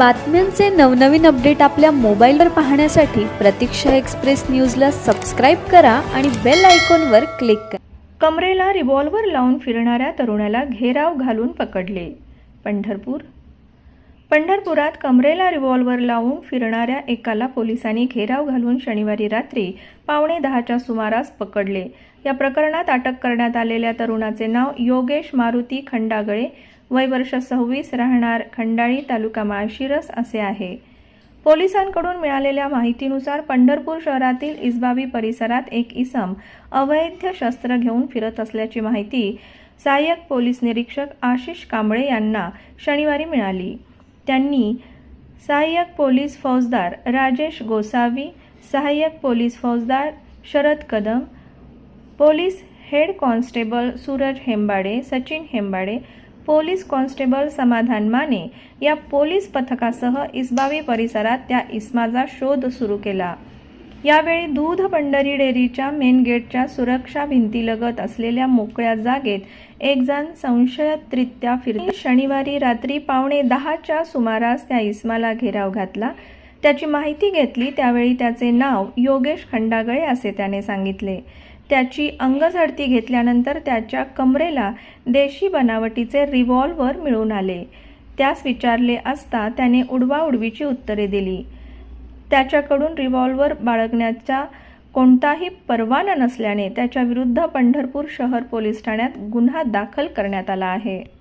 बातम्यांचे नवनवीन अपडेट आपल्या मोबाईलवर पाहण्यासाठी प्रतीक्षा एक्सप्रेस न्यूजला सबस्क्राईब करा आणि बेल आयकॉनवर क्लिक करा. कमरेला रिव्हॉल्व्हर लावून फिरणाऱ्या तरुणाला घेराव घालून पकडले. पंढरपूर. पंढरपुरात कमरेला रिव्हॉल्व्हर लावून फिरणाऱ्या एकाला पोलिसांनी घेराव घालून शनिवारी रात्री पावणे दहाच्या सुमारास पकडले. या प्रकरणात अटक करण्यात आलेल्या तरुणाचे नाव योगेश मारुती खंडागळे वय वर्ष सव्वीस राहणार खंडाळी तालुका माळशिरस असे आहे. पोलिसांकडून मिळालेल्या माहितीनुसार पंढरपूर शहरातील इस्बावी परिसरात एक इसम अवैध शस्त्र घेऊन फिरत असल्याची माहिती सहाय्यक पोलीस निरीक्षक आशिष कांबळे यांना शनिवारी मिळाली. त्यांनी सहाय्यक पोलीस फौजदार राजेश गोसावी सहाय्यक पोलीस फौजदार Sharad Kadam police head constable Suraj Hembade Sachin Hembade police constable Samadhan Mane. या पोलीस पथकासह इस्बावी परिसरात त्या इस्माचा शोध सुरू केला. यावेळी दूध पंढरी डेअरीच्या मेन गेटच्या सुरक्षा भिंतीलगत असलेल्या मोकळ्या जागेत एक जण संशयतरित्या फिर शनिवारी रात्री पावणे दहाच्या सुमारास त्या इस्माला घेराव घातला. त्याची माहिती घेतली त्यावेळी त्याचे नाव योगेश खंडागळे असे त्याने सांगितले. त्याची अंगझडती घेतल्यानंतर त्याच्या कमरेला देशी बनावटीचे रिव्हॉल्व्हर मिळून आले. त्यास विचारले असता त्याने उडवाउडवीची उत्तरे दिली. त्याच्याकडून रिव्हॉल्व्हर बाळगण्याचा कोणताही परवाना नसल्याने त्याच्या विरुद्ध पंढरपूर शहर पोलीस ठाण्यात गुन्हा दाखल करण्यात आला आहे.